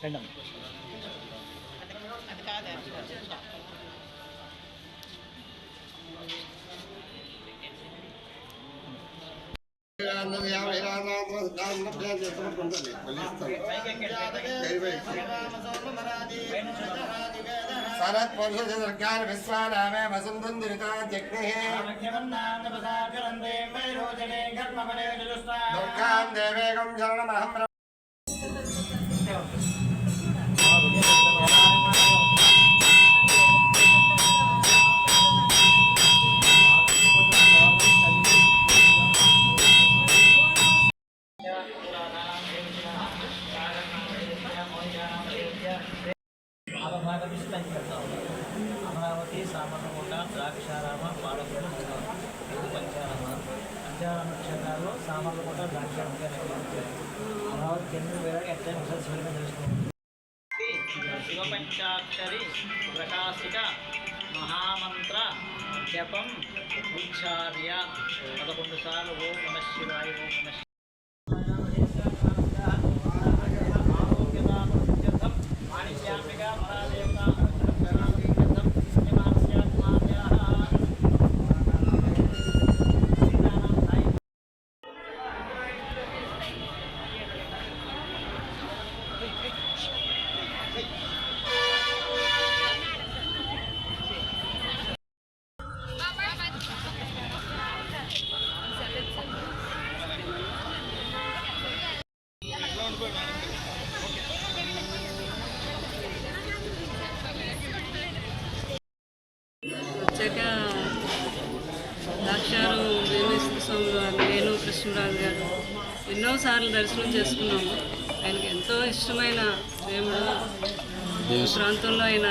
잘 나옵니다. సనత్ పురుషర్గాన విశ్వానామే వసంతం దురితా జగ్నే దుర్గాం దేవేగం శరణమహం ప్ర- అమరావతి సామర్లకోట ద్రాక్షారామ పాడపూడి ఇది పంచారామ. పంచారామ క్షేత్రాల్లో సామర్లకోట ద్రాక్షారామగా నిర్వహించారు అమరావతి కేంద్రం వేరే ఎట్లా ఒకసారి సూర్యుగా తెలుసుకోండి శివపంచాక్షరి ప్రకాశిక మహామంత్ర జపం ఉచ్చార్య. పదకొండు సార్లు ఓం నమ శివాయ ఓం నమ వచ్చాక దాక్షారం వేమేశ్వర స్వామి వారు నేను కృష్ణరాజు గారు ఎన్నోసార్లు దర్శనం చేసుకున్నాము ఆయనకి ఎంతో ఇష్టమైన దేవుడు ప్రాంతంలో ఆయన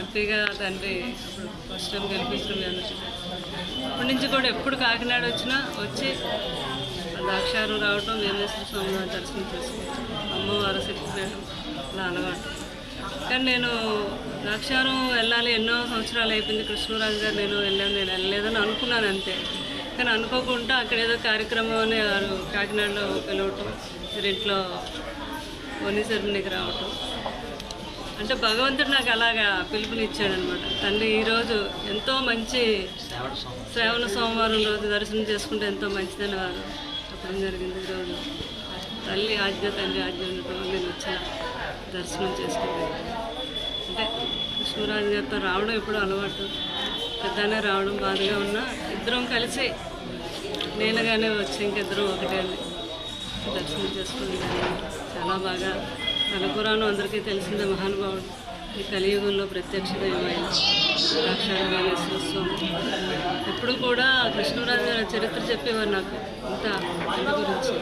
ఎంపీగా తండ్రి అప్పుడు ఫస్ట్ టైం అందరికీ తెలుసు. అప్పటి నుంచి కూడా ఎప్పుడు కాకినాడ వచ్చినా వచ్చి గారు దాక్షారం రావటం వేమేశ్వర స్వామి వారి దర్శనం చేసుకోవచ్చు అమ్మవారు శక్తిపీఠం అలా అలవాటు. కానీ నేను ద్రాక్షారం వెళ్ళాలి ఎన్నో సంవత్సరాలు అయిపోయింది. కృష్ణరాజు గారు నేను వెళ్ళాను నేను వెళ్ళలేదని అనుకున్నాను అంతే. కానీ అనుకోకుండా అక్కడ ఏదో కార్యక్రమం అని వారు కాకినాడలో పిలవటం ఇంట్లో వని రావటం. అంటే భగవంతుడు నాకు అలాగా పిలుపునిచ్చాడనమాట. తండ్రి ఈరోజు ఎంతో మంచి శ్రావణ సోమవారం రోజు దర్శనం చేసుకుంటే ఎంతో మంచిదని వారు చెప్పడం జరిగింది. ఈరోజు తల్లి ఆజ్ఞ తండ్రి ఆజ్ఞ ఉండటం వల్ల నేను వచ్చిన దర్శనం చేసుకున్నాను. అంటే కృష్ణరాజు గారితో రావడం ఎప్పుడు అలవాటు. పెద్దనే రావడం బాధగా ఉన్నా ఇద్దరం కలిసి నేనుగానే వచ్చి ఇంకిద్దరం ఒకటే దర్శనం చేసుకుని చాలా బాగా నలపురాణం అందరికీ తెలిసిందే మహానుభావుడు. ఈ కలియుగంలో ప్రత్యక్షమైన దైవమైన స్వామి ఎప్పుడు కూడా కృష్ణరాజు చరిత్ర చెప్పేవారు నాకు. ఇంత గురించి.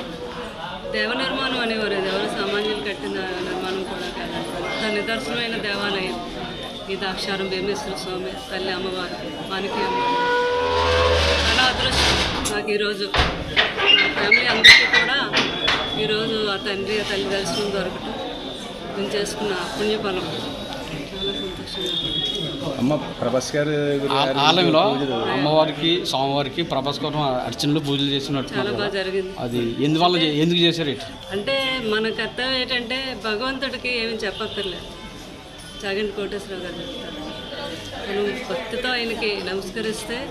దేవ నిర్మాణం అనేవారు. అది ఎవరు సామాన్యులు కట్టిన నిర్మాణం కూడా కాదు. దాని నిదర్శనమైన దేవాలయం. ఈ దాక్షారం భీమేశ్వర స్వామి తల్లి అమ్మవారు మానికి అమ్మవారు చాలా అదృష్టం నాకు ఈరోజు నా ఫ్యామిలీ అందరికీ కూడా ఈరోజు ఆ తండ్రి ఆ తల్లి దర్శనం దొరకటం. నేను చేసుకున్న పుణ్యఫలం. చాలా సంతోషంగా ఉంది. అమ్మ ప్రభాస్ గారు ఆ- ఆలయంలో అమ్మవారికి స్వామివారికి ప్రభాస్ కోసం అర్చనలు పూజలు చేసినట్టు చాలా బాగా జరిగింది. అది ఎందువల్ల ఎందుకు చేశారు అంటే మన కర్తవ్యం ఏంటంటే భగవంతుడికి ఏమి చెప్పక్కర్లేదు. జగన్ కోటేశ్వరరావు గారు చెప్తారు. మనం భక్తితో ఆయనకి నమస్కరిస్తే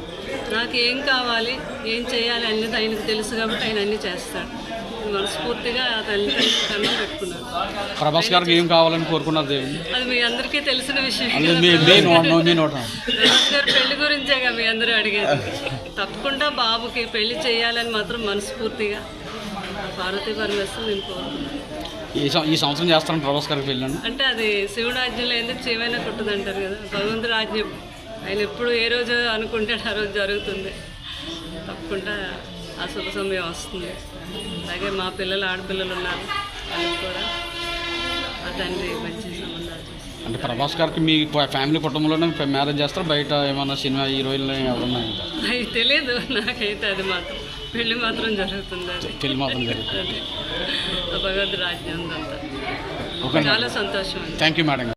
నాకు ఏం కావాలి ఏం చేయాలి అన్నది ఆయనకు తెలుసు కాబట్టి ఆయన అన్నీ చేస్తాడు. మనస్ఫూర్తిగా ఆ తల్లి కన్నా పెట్టుకున్నాను ప్రభాస్ గారికి ఏం కావాలని కోరుకున్నారు దేవుని అది మీ అందరికీ తెలిసిన విషయం అది మీ మీ నోట మీ నోట. ప్రభాస్ గారు పెళ్ళి గురించేగా మీ అందరూ అడిగేది. తప్పకుండా బాబుకి పెళ్ళి చేయాలని మాత్రం మనస్ఫూర్తిగా పార్వతీ పరమేశ్వరం నేను కోరుకున్నాను ఈ సం- ఈ సంవత్సరం చేస్తాను ప్రభాస్ గారికి వెళ్ళండి అంటే అది శివుడు ఆజ్ఞలో ఎందుకు చేయమైనా కుట్టదు అంటారు కదా. భగవంతుడు ఆజ్ఞ. ఆయన ఎప్పుడు ఏ రోజు అనుకుంటే ఆ రోజు జరుగుతుంది. తప్పకుండా ఆ శుభ సమయం వస్తుంది. అలాగే మా పిల్లలు ఆడపిల్లలు ఉన్నారు. వాళ్ళకి కూడా ఆ తండ్రి మంచి సంబంధాలు అంటే ప్రభాస్ గారికి మీ ఫ్యామిలీ కుటుంబంలోనే మ్యారేజ్ చేస్తారు? బయట ఏమన్నా సినిమా హీరోయిన్లు ఎవరన్నా అవి తెలియదు నాకైతే అది మాత్రం పెళ్ళి మాత్రం జరుగుతుంది అది. పెళ్ళి మాత్రం జరుగుతుంది. అదే. ఆజ్ఞ ఉందంతా ఓకే చాలా సంతోషం థ్యాంక్ యూ మేడం.